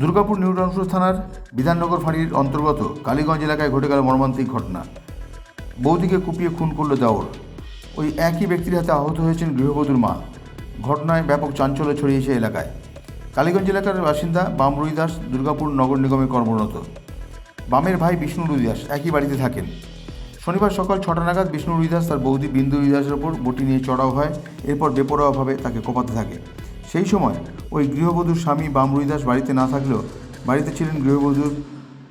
Durgapur new township থানার বিধাননগর ফাঁড়ির অন্তর্গত কালীগঞ্জ এলাকায় ঘটে গেল মর্মান্তিক ঘটনা। বৌদিকে কুপিয়ে খুন করল দেওর। ওই একই ব্যক্তির হাতে আহত হয়েছেন গৃহবধূর মা। ঘটনায় ব্যাপক চাঞ্চল্য ছড়িয়েছে এলাকায়। কালীগঞ্জ এলাকার বাসিন্দা বাম রুই দাস দুর্গাপুর নগর নিগমে কর্মরত। বামের ভাই বিষ্ণু রুই দাস একই বাড়িতে থাকেন। শনিবার সকাল ছটা নাগাদ বিষ্ণু রুইদাস তার বৌদি বিন্দু রুইদাসের ওপর বটি নিয়ে চড়াও হয়, এরপর বেপরোয়াভাবে তাকে কোপাতে থাকে। সেই সময় ওই গৃহবধূর স্বামী বাম রুইদাস বাড়িতে না থাকলেও বাড়িতে ছিলেন গৃহবধূর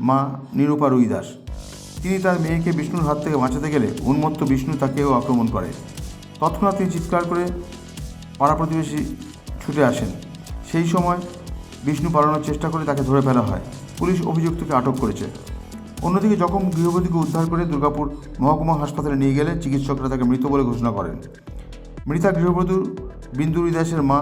মা নিরূপা রুইদাস তিনি তার মেয়েকে বিষ্ণুর হাত থেকে বাঁচাতে গেলে উন্মত্ত বিষ্ণু তাকেও আক্রমণ করে। তৎক্ষণাৎ তিনি চিৎকার করে পাড়া প্রতিবেশী ছুটে আসেন। সেই সময় বিষ্ণু পালানোর চেষ্টা করে তাকে ধরে ফেলা হয়। পুলিশ অভিযুক্তকে আটক করেছে। অন্যদিকে জখম গৃহবধূকে উদ্ধার করে দুর্গাপুর মহকুমা হাসপাতালে নিয়ে গেলে চিকিৎসকরা তাকে মৃত বলে ঘোষণা করেন। মৃতা গৃহবধূ বিন্দু দাসের মা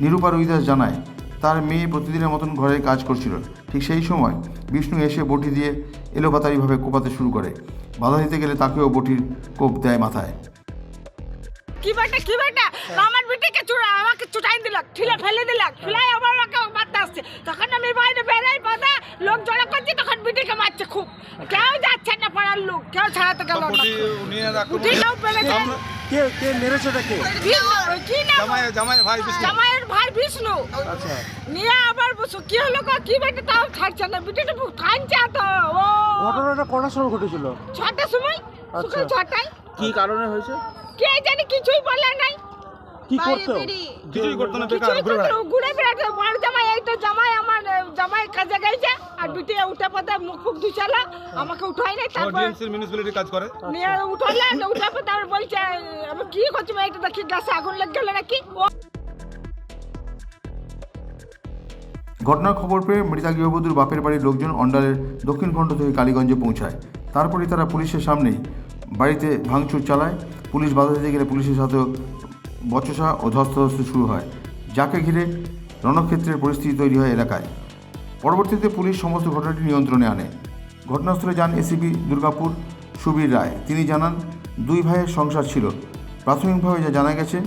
নিরূপা রুইদাস জানায়, তার মেয়ে প্রতিদিনের মতন ঘরে কাজ করছিল। ঠিক সেই সময় বিষ্ণু এসে বটি দিয়ে এলোপাতারিভাবে কোপাতে শুরু করে। বাধা দিতে গেলে তাকেও বটির কোপ দেয় মাথায়। কি কি আমার বেটিকে চুরা কে কে মেরেছে কে জামাই জামাই ভাই বিষ্ণু। জামাইয়ের ভাই বিষ্ণু। আচ্ছা। নিয়ে আবার বসু। কি হলো? কি? বেটা তাও ছাড়ছে না। বেটিটা তো। ও। ঘটনাটা কটার সময় ঘটেছিল? ছটার সময়? সকাল আচ্ছা। ছটায়। কি কারণে হয়েছে? কে জানি কিছুই বলে নাই। কি করতো কিছুই করতো না বেকার ঘুরে ঘুরে বেড়াতে বড় জামাই এই তো জামাই আমার জামাই কাজে গেছে আর বিটিয়ে উঠে পথে মুখ ফুক ধুচালা আমাকে উঠাই নাই তারপর ডিএমসি মিউনিসিপ্যালিটি কাজ করে। নিয়ে উঠালে উঠে পথে তারপর বলছে আমি কি করছি এটা দেখি গ্যাসে আগুন লেগে গেল নাকি? ঘটনার খবর পেয়ে মৃতা গৃহবধূর বাপের বাড়ির লোকজন অন্ডালের দক্ষিণ খণ্ড থেকে কালীগঞ্জে পৌঁছায়। তারপরে তারা পুলিশের সামনেই বাড়িতে ভাঙচুর চালায়। পুলিশ বাধা দিতে গেলে পুলিশের সাথেও বচসা ও ধস্তাধস্তি শুরু হয়, যাকে ঘিরে রণক্ষেত্রের পরিস্থিতি তৈরি হয় এলাকায়। পরবর্তীতে পুলিশ সমস্ত ঘটনাটি নিয়ন্ত্রণে আনে। ঘটনাস্থলে যান এসিপি দুর্গাপুর সুবীর রায়। তিনি জানান, দুই ভাইয়ের সংসার ছিল। প্রাথমিকভাবে যা জানা গেছে,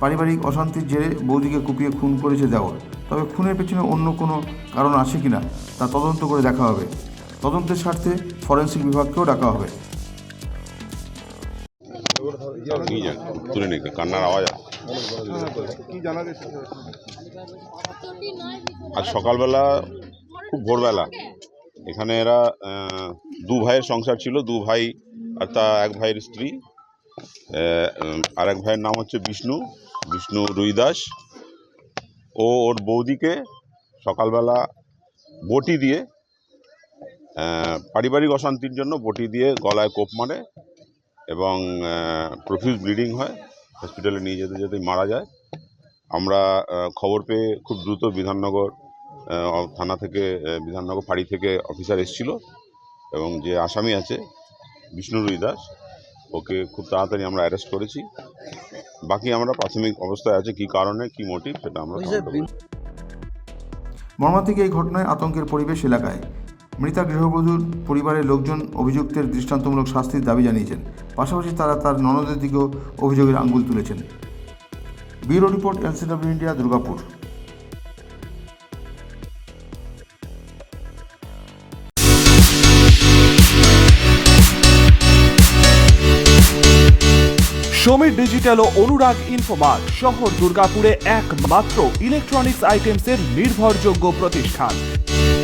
পারিবারিক অশান্তির জেরে বৌদিকে কুপিয়ে খুন করেছে দেওর। তবে খুনের পেছনে অন্য কোনো কারণ আছে কিনা, তা তদন্ত করে দেখা হবে। তদন্তের স্বার্থে ফরেন্সিক বিভাগকেও ডাকা হবে। তুলে নিন, কান্নার আওয়াজ। কি আজ সকালবেলা খুব ভোরবেলা। এখানে এরা দু ভাইয়ের সংসার ছিল, দু ভাই আর তা এক ভাইয়ের স্ত্রী। আর এক ভাইয়ের নাম হচ্ছে বিষ্ণু বিষ্ণু রুইদাস। ও ওর বৌদিকে সকালবেলা বটি দিয়ে পারিবারিক অশান্তির জন্য বটি দিয়ে গলায় কোপ মারে এবং প্রফিউজ ব্লিডিং হয়। হসপিটালে নিয়ে যেতে যেতেই মারা যায়। আমরা খবর পেয়ে খুব দ্রুত বিধাননগর থানা থেকে বিধাননগর ফাঁড়ি থেকে অফিসার এসেছিল এবং যে আসামি আছে বিষ্ণু রুই দাস ওকে খুব তাড়াতাড়ি আমরা অ্যারেস্ট করেছি। বাকি আমরা প্রাথমিক অবস্থায় আছে কি কারণে কি মোটিভ সেটা আমরা। মর্মান্তিক এই ঘটনায় আতঙ্কের পরিবেশ এলাকায়। মৃতা গৃহবধূর পরিবারের লোকজন অভিযুক্তের দৃষ্টান্তমূলক শাস্তির দাবি জানিয়েছেন। পাশাপাশি তারা তার ননদের দিকেও অভিযোগের আঙ্গুল তুলেছেন। Bureau report, LCW India, Durgapur. Samir digital ও অনুরাগ ইনফোমার্ট শহর দুর্গাপুরে একমাত্র ইলেকট্রনিক্স আইটেমসের নির্ভরযোগ্য প্রতিষ্ঠান।